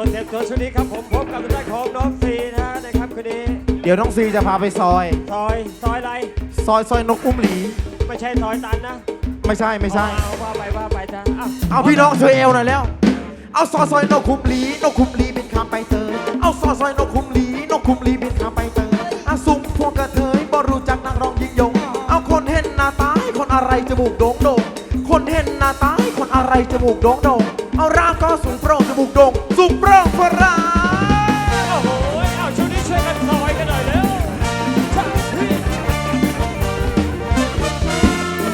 ตัวเต็มตัวชุดนี้ครับผมพบกับทางด้านของน้องซีนะนะครับคืนนี้เดี๋ยวน้องซีจะพาไปซอย ซอยซอยอะไรซอยซอยนกอุ้มหลี ไม่ใช่ซอยตันนะไม่ใช่ไม่ใช่ เอาว่าไปว่าไปจ้ะอ้าวเอาพี่น้องช่วยเอวหน่อยแล้ว เอาซอยซอยนกคุมหลีนกคุมหลีบินข้ามไปเตยเอาซอยซอยนกคุมหลีนกคุมหลีบินข้ามไปเตยอาสุมพวกกระเทยบ่รู้จักนักร้องยิ่งยง เอาคนเห็นหน้าตายคนอะไรจมูกโด่งโด่งคนเห็นหน้าตายคนอะไรจมูกโด่งโด่ง เอาร่างก็สูงโปร่งจมูกโด่งสูงโปร่งฝรั่งโอ้โหเอาชุดนี้ช่วยกันซอยกันหน่อยเร็ว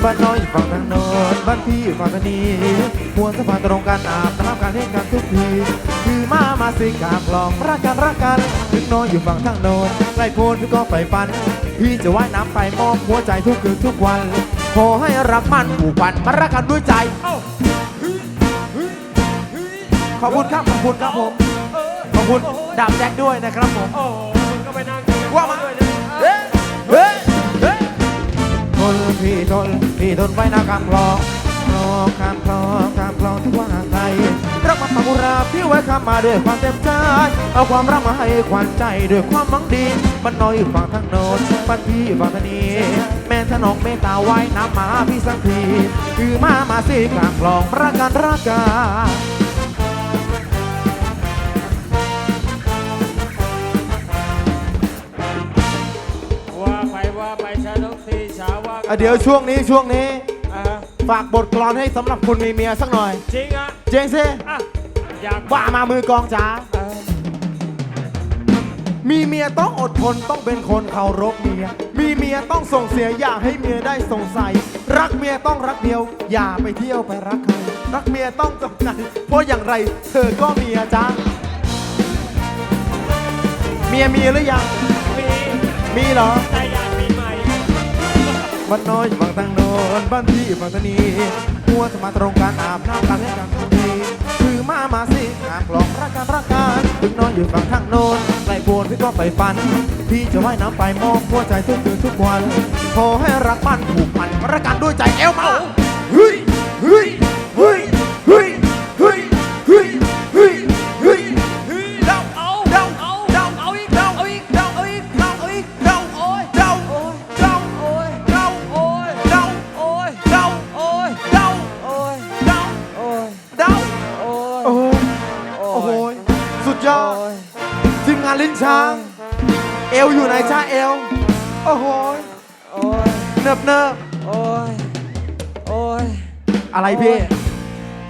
บ้านน้อยอยู่ฝั่งทางโนนบ้านพี่อยู่ฝั่งทางนี้มวนสะพานตรงกันอาบน้ำกันเล่นกันทุกทีคือมามาสิกากลองรักกันรักกันถึงน้อยอยู่ฝั่งทางโนนไกลโพนพี่ก็ไปปัน พี่จะว่ายน้ำไปมอบหัวใจทุกคืนทุกวันขอให้รักมันผูกพันมารักกันด้วยใจ อบคุณครับ ขอบคุณครับผมเออขอบคุณโโหดาบแจ็คด้วยนะครับผม โอ้โหมึงก็ไปนั่งกันว่ามาด้วยนะเฮ้ยเฮ้ยเฮ้ยทนพี่ทนพี่ทนไว้นะคำคลองคลองข้ามคลองข้ามคลองทุกวันห่างไกลรักมาปากุราพี่ไว้ข้ามมาด้วยความเต็มใจ เอาความรักมาให้ขวัญใจด้วยความหวังดีมันน้อยอยู่ฝั่งทางโน้นปันพี่อยู่ฝั่งทางนี้ แม่ถนองเมตตาไว้น้ำมาพี่สักที คือมามาสิกลางคลองรักกันรักกัน อะเดี๋ยวช่วงนี้ช่วงนี้ อ่าฝากบทกลอนให้สำหรับคนมีเมียสักหน่อย จริงอะเจงซิอะอยากว่ามามือกองจ๋าเออมีเมียต้องอดทนต้องเป็นคนเคารพเมีย มีเมียต้องส่งเสียอย่าให้เมียได้สงสัย รักเมียต้องรักเดียว อย่าไปเที่ยวไปรักใครรักเมียต้องจบใจเพราะอย่างไรเธอก็เมียจ้าเมียมีหรือยังมีมีเหรอ แต่อยากมีใหม่ บ้านน้อยอยู่ฝั่งทางโน้นบ้านพี่อยู่ฝั่งทางนี้หัวจะมาตรงกันอาบน้ำกันให้กันทุกทีคือมามาสิหางหลองรักกันรักกันถึงนอนอยู่ฝั่งทางโน้นไกลโบนพี่ก็ไปฟัน พี่จะว่ายน้ำไปมองหัวใจทุกคืนทุกวันขอให้รักมันผูกพันรักกันด้วยใจเอวมาเฮ้ย ทีมงานลิ้นช้าง เอวอยู่ไหนจ้าเอว โอ้โหโอ้ยเนิบเนิบโอ้ยโอ้ยอะไรพี่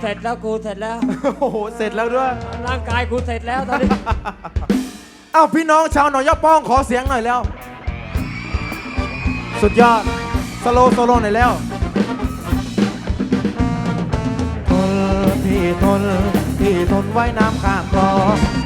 เสร็จแล้วกูเสร็จแล้ว โอ้โห เสร็จแล้วด้วย ร่างกายกูเสร็จแล้วตอนนี้เอ้าพี่น้องชาวหนองยะป้องขอเสียงหน่อยแล้ว สุดยอด สโลว์โซโลหน่อยแล้ว ทนพี่ทนพี่ทนไว้น้ำข้ามคลองคลอง